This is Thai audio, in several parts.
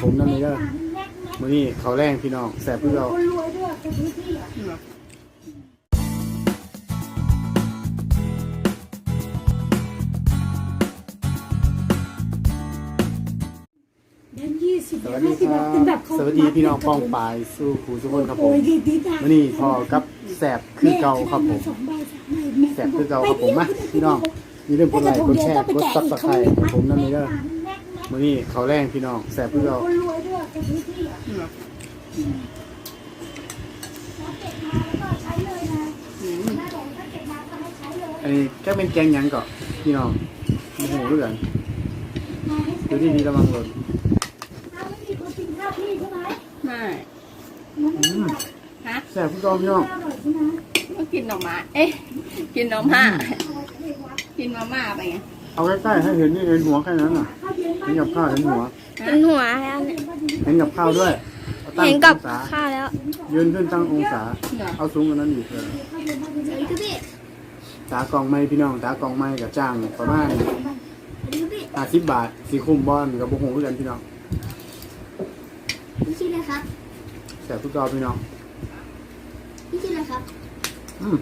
ผมนั่นเลยเด้อมื้อนี้เขาวแรงพี่น้องแซ่บเพื่อเราคนรวยด้วยคนพื้นที่อะเดือนยี่สิบสวัสห้าดีสิบครับเป็นแบบเขาสวัสดีพี่น้องป้องปลายสู้ครูทุกคนครับผโอ้มยดีดีจ้ะมื้อนี้พอกับแซ่บคือเก่าครับผมสองใบสามใบแม่แซ่บคือเก่าครับผมมาพี่น้องมีเรื่องกดไลค์กดแชร์กดซับสไครต์ผมนั่นเลยเด้อ มื้อนี้เขาวแรงพี่น้องแซ่บเพื่อเราคนรวยด้วยคนพื้นที่อะรับเก็บมาแล้วก็ใช้เลยนะแม่บอกถ้าเก็บมาก็ให้ใช้เลยอันนี้แค่เป็นแกงหยังก่อนพี่น้องโอ้โหเรื่องมาให้ดูที่นี่ระวังหล่นถ้าไม่มีคนกินข้าวพี่ใช่ไหมไม่งั้นไม่เป็นไรฮะแซ่บคือเก่าพี่น้องข้าวหน่อยใช่ไหมก็กินหน่อไม้เอ๊ะ กินหน่อม่ากินมาม่าไปไงเอาใกล้ๆให้เห็นนี่เห็นหัวแค่นั้นน่ะข้าว เย็นเห็นกับข้าวเห็นหัวเป็นหัวแล้วเนี่ยเห็นกับข้าวด้วยอาตั้งเห็นกับองศาข้าวแล้วยืนขึ้นตั้งองศาเหรอเอาสูงกว่านั้นอีกเออคือพี่ตากล่องไม้พี่น้องตากล่องไม้กับจ้างประมาณห้าสิบบาทสีคุ้มบอนกับบุหงคือกันพี่น้องพี่ชื่ออะไรครับแซ่บทุกเก่าพี่น้องพี่ชื่ออะไรครับอืม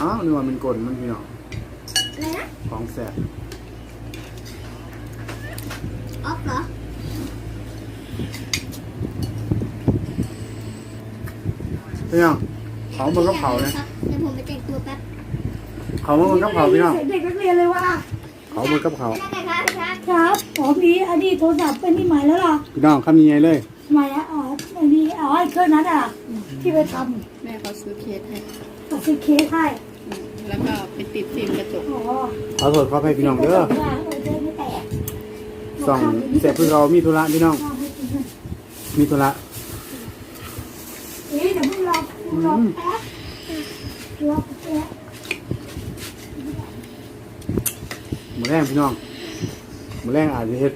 อ้าวนึกว่ามันกลนมันพี่น้องอะไรนะของแซ่บ ออฟเหรอพี่น้องของมันก็เผานะครับเดี๋ยวผมไปแต่งตัวแป๊บของมันก็เผาพี่น้องเด็กนักเรียนเลยว่าของมันก็เผาได้ไหมครับครับครับผมมีอันนี้โทรศัพท์เป็นนี่ใหม่แล้วเหรอพี่น้องคำยังไงเลยใหม่อะอ๋ออันนี้อ๋อไอ้เครื่องนั้นอะที่ไปทแม่เขาซื้อเคสให้ำตัดสินเคสให้อืมแล้วก็ไปติดฟิล์มกระจกอ๋อขอโทษขอให้พี่น้องเด้อ เออเดินไม่แตก ส่องแซ่บเพื่อเรามีธุระพี่น้อง มีธุระเอ๊ะเดี๋ยวมึงรอมึงรอแป๊บรอแป๊บหมูแรงพี่น้องหมูแรงอาจจะเฮ็ด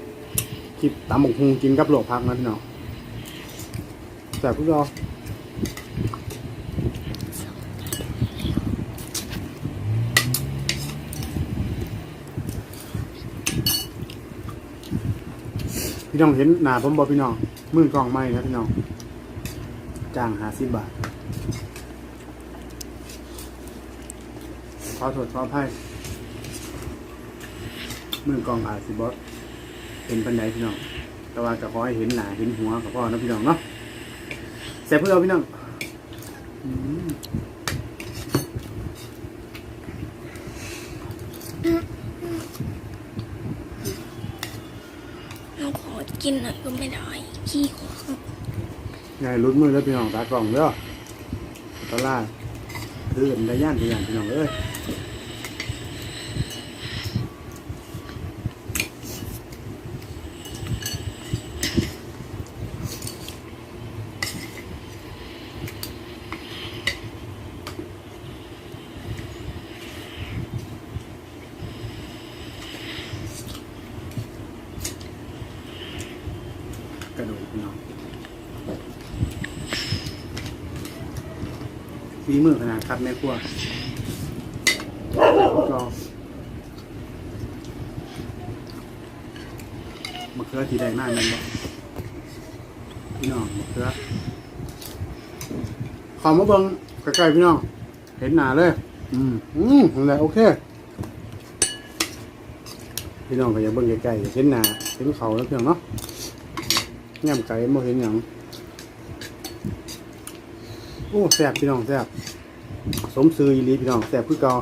คลิปตำบกฮุงกินกับโลกพักนะพี่น้องแซ่พื่เรา พี่น้องเห็นหนาผมบอพี่น้องมือกล้องไม้นะพี่น้องจ้างหาสิบบาทขอโทษขออภัยมือกล้องอาสิบอสเป็นปันไดพี่น้อง แต่ว่าจะขอให้เห็นหนาเห็นหัวกับพ่อนะพี่น้องเนาะเสร็จเพื่อเราพี่น้องอืม เอาขอ กินหน่อยก็ไม่ได้ขี้หัวใหญ่รุดมือแล้วพี่น้องตากล่องเด้อตลาดเดินได้ย่านตัวอย่างพี่น้องเอ้ย กระดูกพี่น้อง มีมือขนาดคัดแม่ครัวก็มะเขือสีแดงหน้าแมันบ่พี่น้องมะเขือขอมาเบิ่งใกล้ๆพี่น้อง เห็นหนาเลย อืมอืมนั่นแหละโอเค พี่น้องก็อย่าเบิ่งใกล้ๆอย่าเห็นหนาเห็นเขาแล้วเพียงเนาะแง่มไก่บ่เห็นหยัง โอ้แซ่บพี่น้องแซ่บสมซื้ออีหลีพี่น้องแซ่บคือเก่า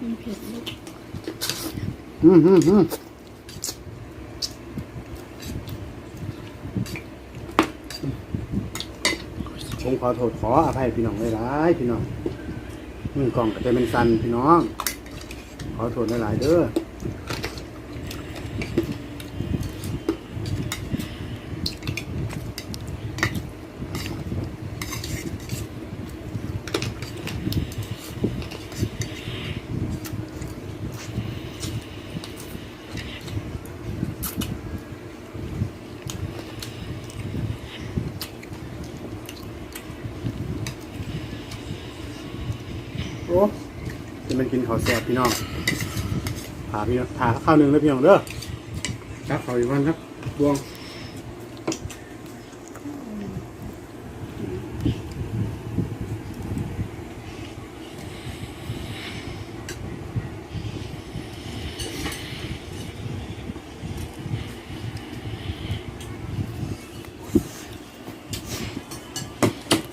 มันเผ็ดลูกอืมอืมอืมผมขอโทษขออภัยพี่น้องหลายๆพี่น้องมือกล่องก็จะเป็นสันพี่น้อง ขอโทษหลายๆเด้อ อ้จะมันกินข้าวแซ่บพี่น้องผ่าพี่น้องผ่าข้าวหนึ่งแล้วพี่น้องเด้อครับข้าอีกวันครับบวง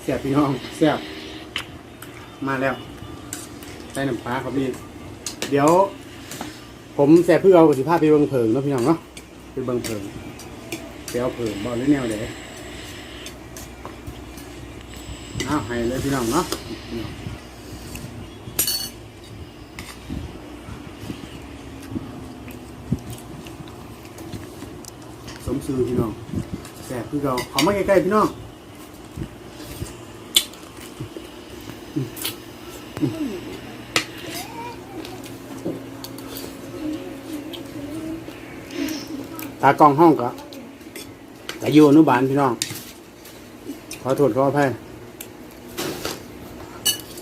แซ่บพี่น้องแซ่บมาแล้ว ใส่น้ำปลาครับพี่เดี๋ยว ผมแซ่บเพื่อเอากับสิภาพไปเบิงเพิงเนาะพี่น้องเนาะไปเบิงเพิงไปเอาเพิงบ่หรือแนวเด๋อ้าวให้เลยพี่น้องเนาะสมซื้อพี่น้องแซ่บคือเราขามาใกล้ๆพี่น้อง ตากล้องห้องก็แต่อยู่อนุบาลพี่น้อง ขอโทษขออภัย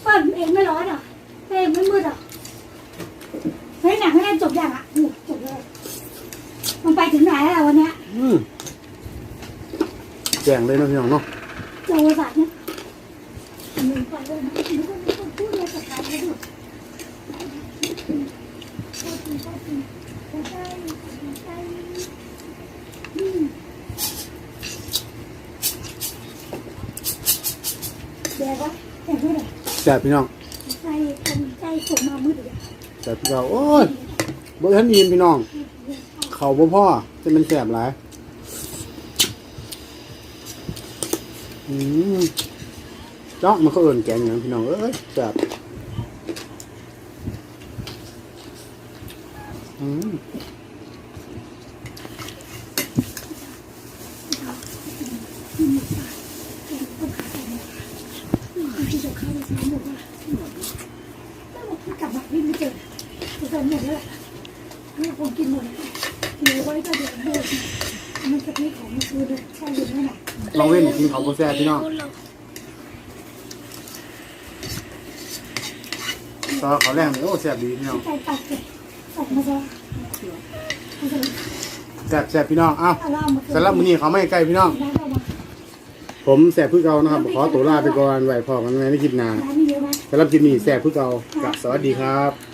เปิดเองไม่ร้อนอะเองไม่มืดอะเฮ้ยหนังไม่ได้จบยังอะอู้จบเลยมันไปถึงไหนแล้ววันเนี้ยอืมแจ้งเลยเนาะพี่น้องเนาะโจรสัตว์เนี่ยมึงไปเลยนะมึงก็ไม่ต้องพูดเลยกับใครไม่ดูเดี๋ยวว่าแต่ไม่ได้ แซ่บพี่น้องใจคนใจผมมามืดเลยแซ่บพี่เราโอ้ยบ่ทันอิ่มพี่น้อง เขาบ่พ่อจะเป็นแซ่บหลายอืมจ้องมันเขาเอิ่นแกงอย่างพี่น้องเอ้ยแซ่บอืม ที่จะเข้าไปซื้อหมดว่าแล้วบอกกลับมาพี่ไม่เจอจะเจอหมดแล้ว นี่ผมกินหมดเหลือไว้ก็เดี๋ยวดูมันจะมีของมาซื้อเลยใช่หรือไม่หนักลองเว้นกินเขาบ่แซ่บพี่น้องตอนเขาแรงนี่โอ้แซ่บดีพี่น้องใจตัดเลยตัดมาซะแซ่บแซ่บพี่น้องอ้าวเอาล่ามาสำหรับมื้อนี้เขาไม่ใกล้พี่น้องได้เข้ามาผมแสบพึ่งเก่านะครับ ขอตัวลาไปก่อนไว้พอกันในคลิปหน้าร้านนี้เยอะไหมสำหรับคลิปนี้แสบพึ่งเก่ากับสวัสดีครับ